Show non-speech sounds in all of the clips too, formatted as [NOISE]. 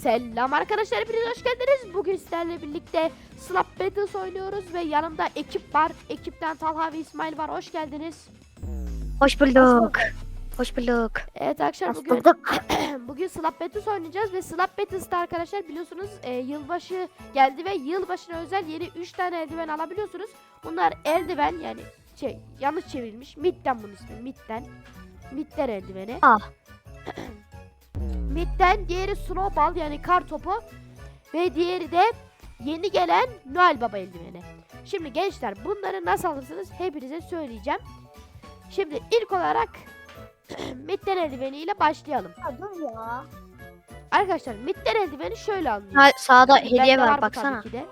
Selam arkadaşlar hepiniz hoş geldiniz. Bugün sizlerle birlikte Slap Battles oynuyoruz ve yanımda ekip var. Ekipten Talha ve İsmail var. Hoş geldiniz. Hoş bulduk. Hoş bulduk. Evet arkadaşlar bugün [CLEARS THROAT] bugün Slap Battles oynayacağız ve Slap Battles'ta arkadaşlar biliyorsunuz e, yılbaşı geldi ve yılbaşına özel yeni 3 tane eldiven alabiliyorsunuz. Bunlar eldiven yani şey yanlış çevrilmiş. Midden bunun ismi. Midden. Midden eldiveni. Ah. [CLEARS THROAT] Midden diğeri Snowball yani kar topu ve diğeri de yeni gelen Noel Baba eldiveni. Şimdi gençler bunları nasıl alırsınız hepinize söyleyeceğim. Şimdi ilk olarak [CLEARS THROAT] Midden eldiveni ile başlayalım. Ya dur ya. Arkadaşlar Midden eldiveni şöyle alınıyor. Ha, sağda Bende hediye var var baksana. tabii ki de.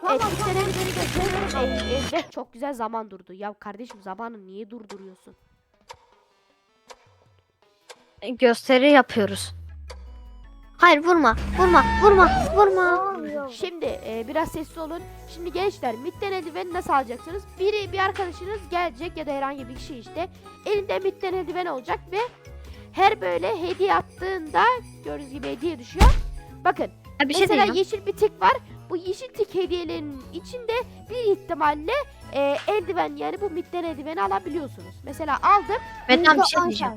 Tamam, Evet Midden eldiveni gösteriyorum. Ey- ey, çok güzel zaman durdu. Ya kardeşim zamanı niye durduruyorsun? Gösteri yapıyoruz. Hayır vurma. Vurma. Vurma. Vurma. Şimdi e, biraz sessiz olun. Şimdi gençler midden eldiveni nasıl alacaksınız? Biri bir arkadaşınız gelecek ya da herhangi bir kişi işte. Elinde midden eldiven olacak ve her böyle hediye attığında gördüğünüz gibi hediye düşüyor. Bakın Ha, bir şey mesela diyeceğim. yeşil bir tik var. Bu yeşil tik hediyelerinin içinde bir ihtimalle e, eldiven yani bu midden eldiveni alabiliyorsunuz. Mesela aldım. Metan bir şey diyeceğim.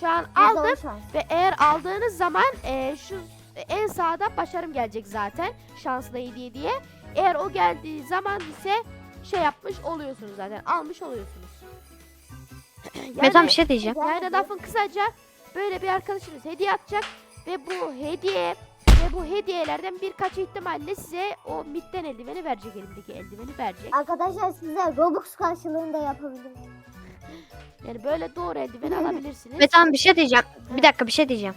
Şu an aldım. Ve eğer aldığınız zaman e, şu en sağda başarım gelecek zaten. Şanslı hediye diye. Eğer o geldiği zaman ise şey yapmış oluyorsunuz zaten. Almış oluyorsunuz. [CLEARS THROAT] yani, Metan bir şey diyeceğim. yani lafın kısaca böyle bir arkadaşınız hediye atacak ve bu hediye ve bu hediyelerden birkaç ihtimalle size o midden eldiveni verecek elimdeki eldiveni verecek. Arkadaşlar size Robux karşılığında yapabilirim. Yani böyle doğru eldiveni alabilirsiniz. Metan bir şey diyeceğim. Bir dakika bir şey diyeceğim.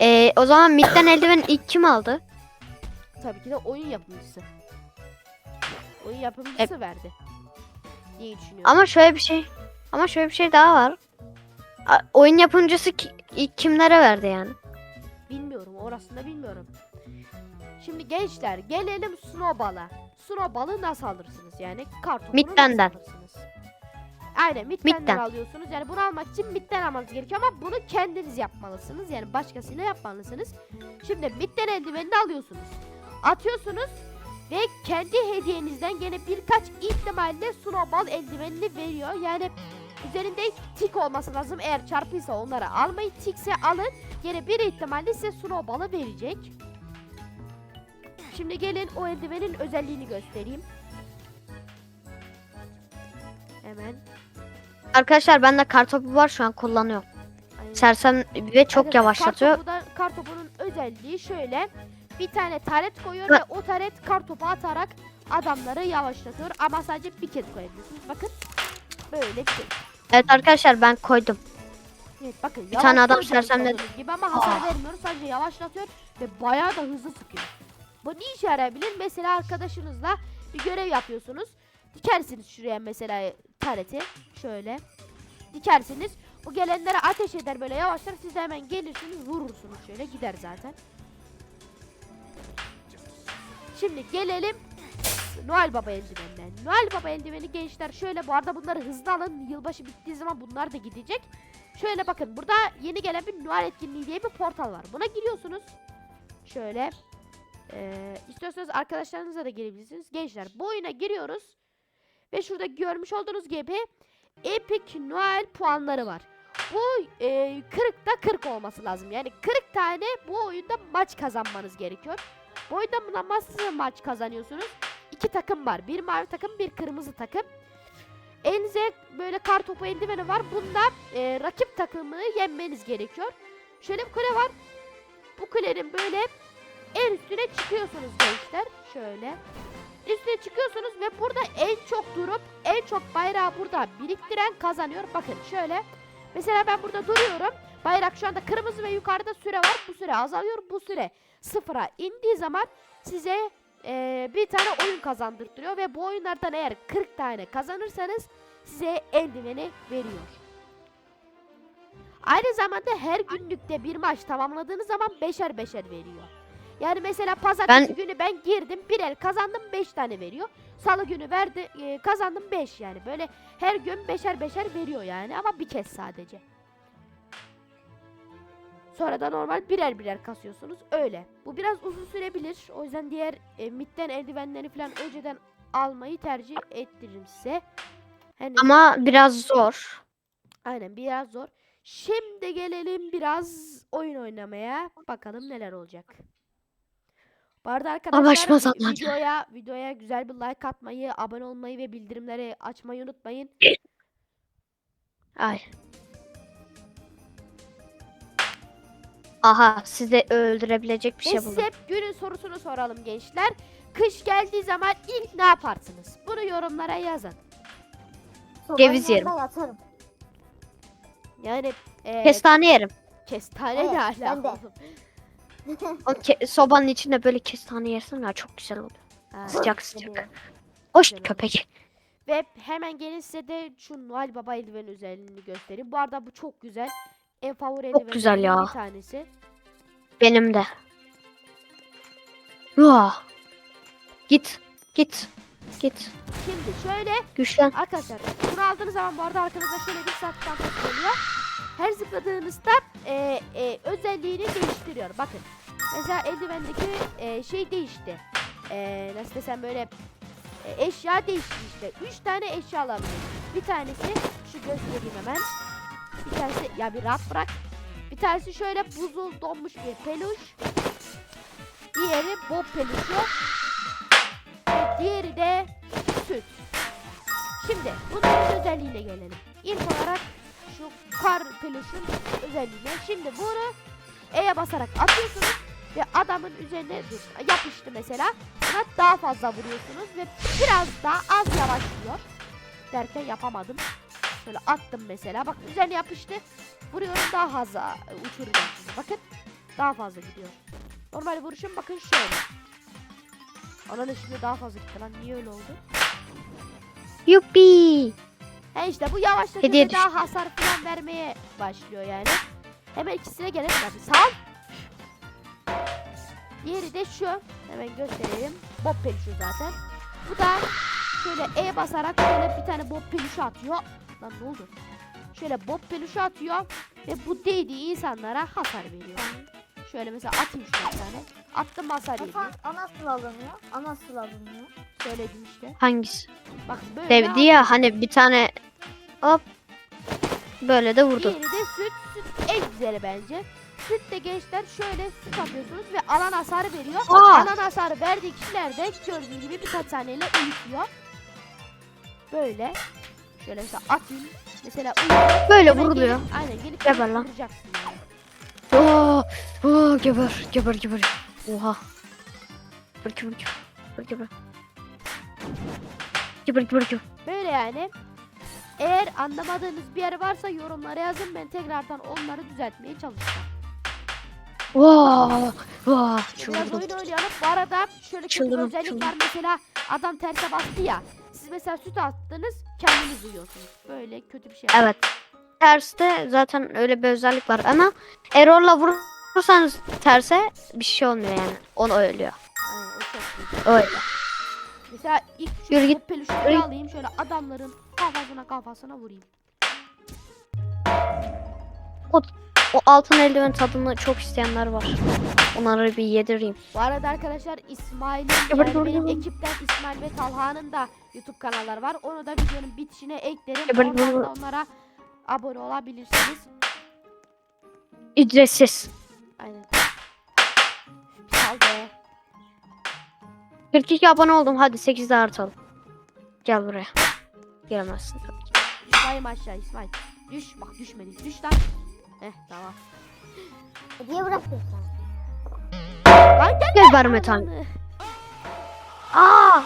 Ee, o zaman midden eldiven ilk kim aldı? Tabii ki de oyun yapımcısı. Oyun yapımcısı verdi. diye düşünüyorum. Ama şöyle bir şey. Ama şöyle bir şey daha var. A- Oyun yapımcısı ki- ilk kimlere verdi yani? Bilmiyorum orasını da bilmiyorum. Şimdi gençler gelelim Snowball'a. Snowball'ı nasıl alırsınız yani? Kartopunu Midden'den. nasıl alırsınız? Aynen Midden. alıyorsunuz. Yani bunu almak için midden almanız gerekiyor ama bunu kendiniz yapmalısınız. Yani başkasıyla yapmalısınız. Şimdi midden eldivenini alıyorsunuz. Atıyorsunuz ve kendi hediyenizden gene birkaç ihtimalle Snowball eldivenini veriyor. Yani üzerinde tik olması lazım. Eğer çarpıysa onları almayın. Tikse alın. Gene bir ihtimalle size Snowball'ı verecek. Şimdi gelin o eldivenin özelliğini göstereyim. Hemen. Arkadaşlar bende kartopu var şu an kullanıyorum. Sersem ve çok Arkadaşlar, yavaşlatıyor. Kartopunun özelliği şöyle. Bir tane taret koyuyor ve o taret kartopu atarak adamları yavaşlatıyor. Ama sadece bir kez koyabiliyorsunuz. Bakın. Böyle bir şey. Evet arkadaşlar ben koydum. Evet bakın. Bir tane adam görmüş sersemledi. Gibi ama hasar vermiyor. Sadece yavaşlatıyor ve bayağı da hızlı sıkıyor. Bu ne işe yarayabilir? Mesela arkadaşınızla bir görev yapıyorsunuz. Dikersiniz şuraya mesela tareti. Şöyle. Dikersiniz. O gelenlere ateş eder böyle yavaşlar. Siz de hemen gelirsiniz vurursunuz şöyle gider zaten. Şimdi gelelim Noel Baba eldivenine. Noel Baba eldiveni gençler şöyle bu arada bunları hızlı alın. Yılbaşı bittiği zaman bunlar da gidecek. Şöyle bakın burada yeni gelen bir Noel etkinliği diye bir portal var. Buna giriyorsunuz. Şöyle. Ee, istiyorsanız arkadaşlarınızla da girebilirsiniz. Gençler bu oyuna giriyoruz. Ve şurada görmüş olduğunuz gibi Epic Noel puanları var. Bu e, 40'ta 40 olması lazım. Yani 40 tane bu oyunda maç kazanmanız gerekiyor. Bu oyunda buna nasıl maç kazanıyorsunuz? İki takım var. Bir mavi takım, bir kırmızı takım. Elinize böyle kar topu eldiveni var. Bunda e, rakip takımı yenmeniz gerekiyor. Şöyle bir kule var. Bu kulenin böyle en üstüne çıkıyorsunuz gençler. Şöyle. Üstüne çıkıyorsunuz ve burada en çok durup en çok bayrağı burada biriktiren kazanıyor. Bakın şöyle. Mesela ben burada duruyorum. Bayrak şu anda kırmızı ve yukarıda süre var. Bu süre azalıyor. Bu süre sıfıra indiği zaman size eee, bir tane oyun kazandırtıyor ve bu oyunlardan eğer 40 tane kazanırsanız size eldiveni veriyor. Aynı zamanda her günlükte bir maç tamamladığınız zaman beşer beşer veriyor. Yani mesela pazartesi günü ben girdim bir el kazandım 5 tane veriyor. Salı günü verdi e, kazandım 5 yani. Böyle her gün beşer beşer veriyor yani ama bir kez sadece. Sonra da normal birer birer kasıyorsunuz. Öyle. Bu biraz uzun sürebilir. O yüzden diğer e, midden eldivenleri falan önceden almayı tercih ettiririm size. Hani Ama biraz zor. aynen biraz zor. Şimdi gelelim biraz oyun oynamaya. Bakalım neler olacak. Bu arada arkadaşlar zamanı. videoya videoya güzel bir like atmayı, abone olmayı ve bildirimleri açmayı unutmayın. Ay. Aha sizi öldürebilecek bir şey buldum. size günün sorusunu soralım gençler. Kış geldiği zaman ilk ne yaparsınız? Bunu yorumlara yazın. Ceviz yerim. yatarım. Yani e, Kestane yerim. kestane Evet, ne ben de. O ke- sobanın içinde böyle kestane yersin ya çok güzel oluyor. Ha, Sıcak sıcak. Hoş Güzel köpek. Ve hemen gelin size de şu Noel Baba eldiveni özelliğini göstereyim. Bu arada bu çok güzel. En favori Çok güzel eldivenlerimden ya. bir tanesi. Benim de. Vah. Git. Git. Git. Şimdi şöyle Güçlen. arkadaşlar bunu aldığınız zaman bu arada arkanızda şöyle bir saat çantası geliyor. Her zıpladığınızda e, e, özelliğini değiştiriyor. Bakın. Mesela eldivendeki e, şey değişti. E, nasıl desem böyle e, eşya değişti işte. Üç tane eşya alabiliyorsunuz. Bir tanesi şu göstereyim hemen. Bir tanesi ya bir rahat bırak. Bir tanesi şöyle buzul donmuş bir peluş. Diğeri bob peluşu. Ve diğeri de süt. Şimdi bunların özelliğine gelelim. İlk olarak şu kar peluşun özelliğine. Şimdi bunu E'ye basarak atıyorsunuz ve adamın üzerine yapıştı mesela. Buna daha fazla vuruyorsunuz ve biraz daha az yavaşlıyor. Derken yapamadım. Şöyle attım mesela. Bak üzerine yapıştı. Vuruyorum daha fazla uçuracağım sizi. Bakın daha fazla gidiyor. Normal vuruşum bakın şöyle. Ananı şimdi daha fazla gitti lan. Niye öyle oldu? Yuppi. He işte bu yavaşlatıcı Hediye daha hasar falan vermeye başlıyor yani. Hemen ikisine gelelim. Sal. Diğeri de şu. Hemen göstereyim. Bob peluşu zaten. Bu da şöyle E basarak şöyle bir tane bob peluşu atıyor. Lan ne oldu? Şöyle bob peluşu atıyor ve bu değdiği insanlara hasar veriyor. Şöyle mesela atayım şuna bir tane. Attım hasar yedi. Efendim o nasıl alınıyor? O nasıl alınıyor? Söyledim işte. Hangisi? Bak böyle. Sevdi ya hani bir tane hop böyle de vurdu. Diğeri de süt. Süt en güzeli bence. Süt de gençler şöyle süt atıyorsunuz ve alan hasarı veriyor. Aa! Alan hasarı verdiği kişiler de gördüğünüz gibi birkaç saniyeyle uyutuyor. Böyle. Şöyle mesela atayım. Mesela uyuyor. Böyle Hemen vuruluyor. gelip- aynen gelip Geber lan. vuracaksın. Oo, oo, geber, geber, geber. Oha. Geber, geber, geber, geber. Geber, geber, geber. Böyle yani. Eğer anlamadığınız bir yer varsa yorumlara yazın. Ben tekrardan onları düzeltmeye çalışacağım. Vaa, vaa. Biraz Çıldırdım. oyun oynayalım. Bu arada şöyle kötü bir Çıldırdım, özellik çıldırdım. var. Mesela adam terse bastı ya. Siz mesela süt attınız kendiniz uyuyorsunuz. Böyle kötü bir şey. Evet. Terste zaten öyle bir özellik var ama error'la vurursanız terse bir şey olmuyor yani. Onu ölüyor. Aynen, o çok. Öyle. Mesela ilk şu Yürü git, peluşu yürü alayım şöyle adamların kafasına kafasına vurayım. O altın eldiven tadını çok isteyenler var. Onları bir yedireyim. Bu arada arkadaşlar İsmail'in yani benim ekipten İsmail ve Talha'nın da YouTube kanalları var. Onu da videonun bitişine eklerim. Oradan da onlara abone olabilirsiniz. Ücretsiz. Aynen. Be. 42 abone oldum. Hadi 8 daha artalım. Gel buraya. Giremezsin tabii ki. İsmail aşağı İsmail. Düş bak düşmedi. Düş lan. Heh tamam. Hediye bırakıyorsun. Lan gel. Gel verme. Ananı. Aa!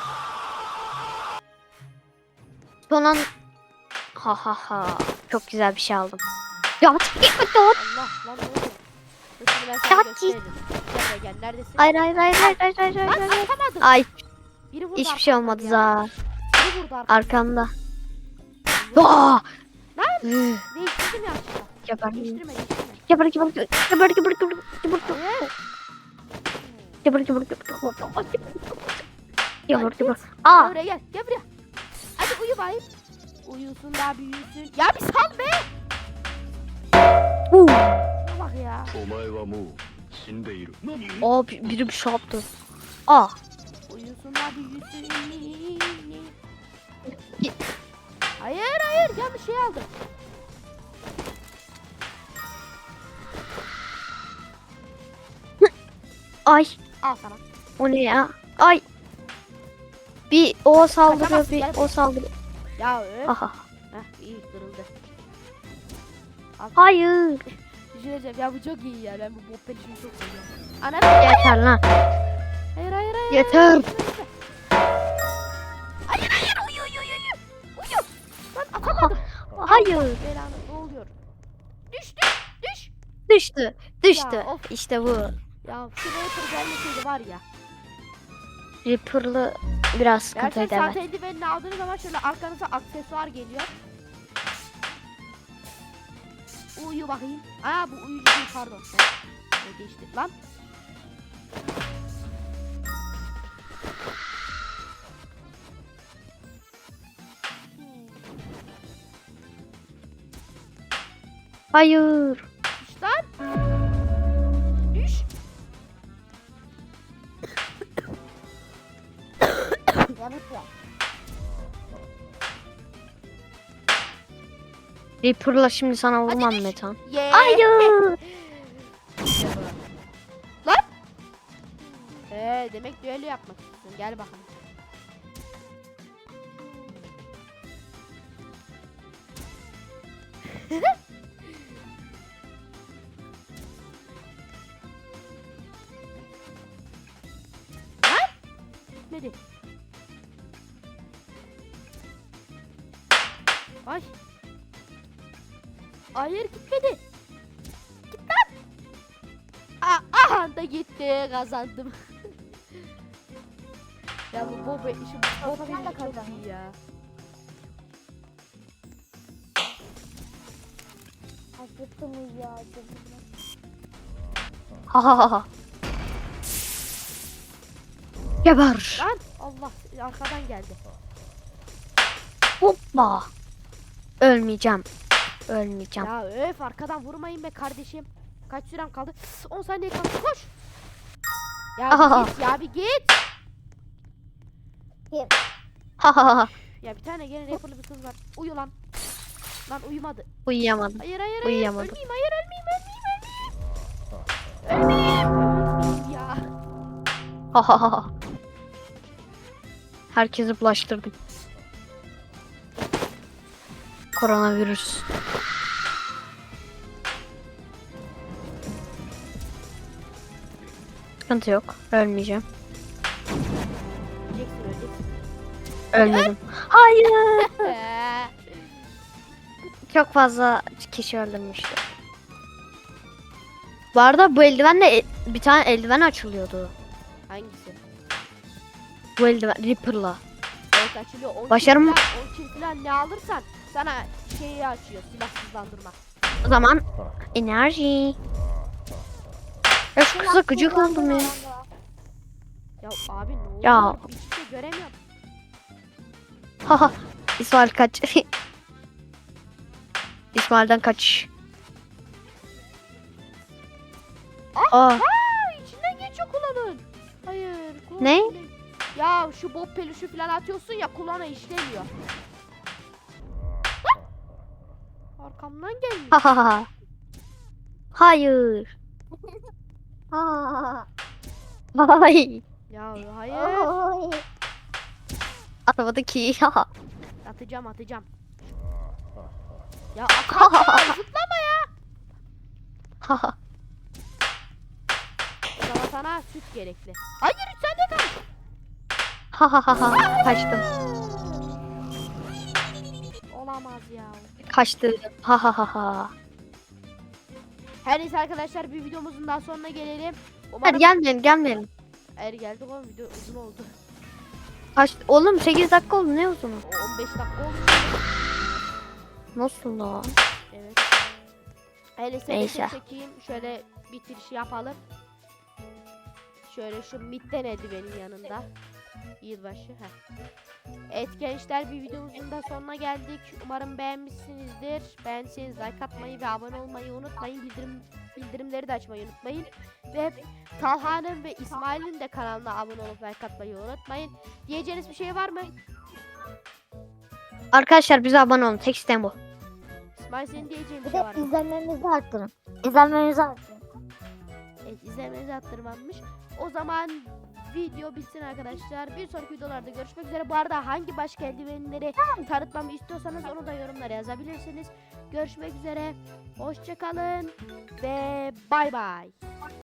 Son an... Ha ha ha. Çok güzel bir şey aldım. Ya git git Allah lan ne oldu? Ben sana Ya, gösteririm. Gel gel neredesin? Hayır hayır hayır hayır hayır hayır hayır. Lan hayır. atamadım. Ay Biri vurdu hiçbir şey olmadı ya. za. Biri vurdu arkamdan. Arkamda. Aa! Lan! Üh, Değiştirdim yanlışlıkla. Geber. Geber geber geber geber geber geber geber geber geber Geber geber. Aa. Buraya gel gel buraya. Hadi uyu bayım. Uyusun daha büyüsün. Ya bir sal be. Uh. Bak ya. Aa biri bir şey yaptı. Aa. Uyusun daha büyüsün. Hayır hayır ya bir şey aldım. Ay. Al sana. O ne ya? Ay. Bir o saldırıyor Kaçamazsın, bir gel o saldırıyor. Ya öf. Aha. Heh iyi kırıldı. Hayır. Düşüneceğim ya bu çok iyi ya ben bu bot pelişini çok seviyorum. Anam Yeter lan. hayır hayır hayır. Yeter. Hayır hayır, hayır uyu uyu uyu uyu. Lan atamadım. Hayır. Belanı ne oluyor? Düş düş düş. Düştü. Düştü. Ya, of. İşte bu. Ya şu Reaper gelmeseydi var ya. Reaper'lı biraz Gerçi sıkıntıydı evet. saat eldivenini aldığınız zaman şöyle arkanıza aksesuar geliyor. Uyu bakayım. Aa bu uyucu değil pardon. Ne geçtik lan? Hayır. Reaper'la şimdi sana vurmam düş. Metan. Ye. Hayır. [LAUGHS] Lan. Ee, demek düello yapmak istiyorsun. Gel bakalım. [LAUGHS] kazandım. ya bu Bob işim Bob Kazan da benim çok iyi ya. Acıktım ya. ha ha ha. Geber. Lan Allah arkadan geldi. Hoppa. Ölmeyeceğim. Ölmeyeceğim. Ya öf arkadan vurmayın be kardeşim. Kaç sürem kaldı? 10 saniye kaldı koş. Ya bir git ya bir git. Ha. Ya bir tane gene rapperlı bir kız var. Uyu lan. Lan uyumadı. Uyuyamadım. Hayır hayır hayır. Uyuyamadım. Ölmeyeyim hayır ölmeyeyim ölmeyeyim ölmeyeyim. Ölmeyeyim. Ya. Herkesi bulaştırdım. Koronavirüs. Sıkıntı yok. Ölmeyeceğim. Öleceksin öleceksin. Ölmedim. Hayır. Ee, Çok fazla kişi öldürmüştü. Bu arada bu eldivenle e- bir tane eldiven açılıyordu. Hangisi? Bu eldiven Reaper'la. Evet açılıyor. 10 Başarım- kill falan- 10 kill falan ne alırsan sana şeyi açıyor silahsızlandırma. O zaman enerji. Ya şu kıza gıcık oldum ya. Ya abi ne oluyor? Ya. Hiçbir şey göremiyorum. Haha. İsmail kaç. [LAUGHS] İsmail'den kaç. Aa, Aa içinden geçiyor kulağın. Hayır. kulağın Ne? içinden- Ya şu bob peluşu falan atıyorsun ya kulağına işlemiyor. Arkamdan gelmiş. ha ha ha. Hayır. Ha. Hayır. ya hayır. Oy. Atamadı ki. [LAUGHS] Atacağım atacağım. [LAUGHS] Ya atma ya, zıplama ya. sana süt gerekli. Hayır sen de kal. Ha ha ha ha. Kaçtım. Olamaz ya. Kaçtı. Ha ha ha ha. Her neyse arkadaşlar bir videomuzun daha sonuna gelelim. Umarım Hadi gelmeyelim gelmeyelim. Er geldik oğlum video uzun oldu. Kaç Oğlum 8 dakika oldu ne uzunu? O 15 dakika oldu. Nasıl lan? Evet. Neyse. neyse. çekeyim. Şöyle bitirişi yapalım. Şöyle şu midden eldivenin yanında. Yılbaşı. Heh. Evet gençler bir videomuzun da sonuna geldik. Umarım beğenmişsinizdir. Beğendiyseniz like atmayı ve abone olmayı unutmayın. Bildirim bildirimleri de açmayı unutmayın. Ve Talha'nın ve İsmail'in de kanalına abone olup like atmayı unutmayın. Diyeceğiniz bir şey var mı? Arkadaşlar bize abone olun. Tek isteğim bu. İsmail senin diyeceğin bir şey var mı? izlenmemizi arttırın. İzlenmemizi arttırın. Evet izlemenizi attırmamış. O zaman video bitsin arkadaşlar. Bir sonraki videolarda görüşmek üzere. Bu arada hangi başka eldivenleri tanıtmamı istiyorsanız onu da yorumlara yazabilirsiniz. Görüşmek üzere. Hoşçakalın ve bay bay.